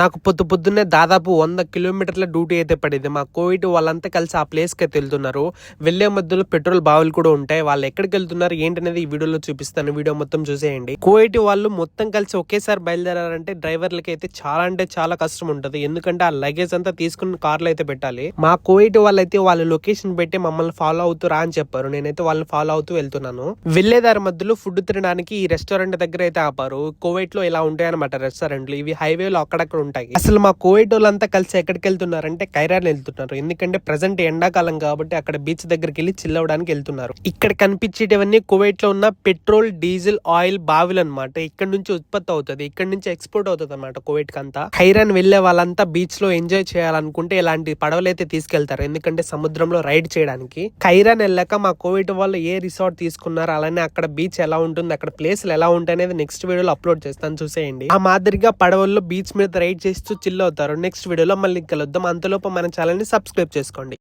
నాకు పొద్దు పొద్దున్నే దాదాపు వంద కిలోమీటర్ల డ్యూటీ అయితే పడింది. మా కోవిడ్ వాళ్ళంతా కలిసి ఆ ప్లేస్కి అయితే వెళ్తున్నారు. వెళ్ళే మధ్యలో పెట్రోల్ బావులు కూడా ఉంటాయి. వాళ్ళు ఎక్కడికి వెళ్తున్నారు ఏంటనేది ఈ వీడియోలో చూపిస్తాను. వీడియో మొత్తం చూసేయండి. కోవిడ్ వాళ్ళు మొత్తం కలిసి ఒకేసారి బయలుదేరారంటే డ్రైవర్లకి అయితే చాలా అంటే చాలా కష్టం ఉంటుంది. ఎందుకంటే ఆ లగేజ్ అంతా తీసుకుని కార్లో అయితే పెట్టాలి. మా కోవిడ్ వాళ్ళైతే వాళ్ళ లొకేషన్ పెట్టి మమ్మల్ని ఫాలో అవుతూ రా అని చెప్పారు. నేనైతే వాళ్ళని ఫాలో అవుతూ వెళ్తున్నాను. వెళ్ళేదారి మధ్యలో ఫుడ్ తినడానికి ఈ రెస్టారెంట్ దగ్గర అయితే ఆపారు. కోవిడ్లో ఇలా ఉంటాయన్నమాట రెస్టారెంట్లు ఇవి హైవేలో అక్కడక్కడ ఉంటాయి. అసలు మా కోవిడ్ వాళ్ళంతా కలిసి ఎక్కడికి వెళ్తున్నారు అంటే కైరాన్ వెళ్తున్నారు. ఎందుకంటే ప్రజెంట్ ఎండాకాలం కాబట్టి అక్కడ బీచ్ దగ్గరికి వెళ్ళి చిల్ అవడానికి వెళ్తున్నారు. ఇక్కడ కనిపించేటివన్నీ కువైట్లో ఉన్న పెట్రోల్ డీజిల్ ఆయిల్ బావిలు అనమాట ఇక్కడ నుంచి ఉత్పత్తి అవుతుంది. ఇక్కడ నుంచి ఎక్స్పోర్ట్ అవుతుంది అనమాట కువైట్ కంతా ఖైరాన్ వెళ్ళే వాళ్ళంతా బీచ్లో ఎంజాయ్ చేయాలనుకుంటే ఇలాంటి పడవలు అయితే తీసుకెళ్తారు. ఎందుకంటే సముద్రంలో రైడ్ చేయడానికి. ఖైరాన్ వెళ్ళాక మా కోవిడ్ వాళ్ళు ఏ రిసార్ట్ తీసుకున్నారు అలానే అక్కడ బీచ్ ఎలా ఉంటుంది అక్కడ ప్లేస్లు ఎలా ఉంటాయి అనేది నెక్స్ట్ వీడియోలో అప్లోడ్ చేస్తాను. చూసేయండి. ఆ మాదిరిగా పడవల్లో బీచ్ మీద రైడ్ చేస్తూ చిల్ అవుతారు. నెక్స్ట్ వీడియోలో మళ్ళీ కలుద్దాం. అంతలోపు మన ఛానల్ని సబ్స్క్రైబ్ చేసుకోండి.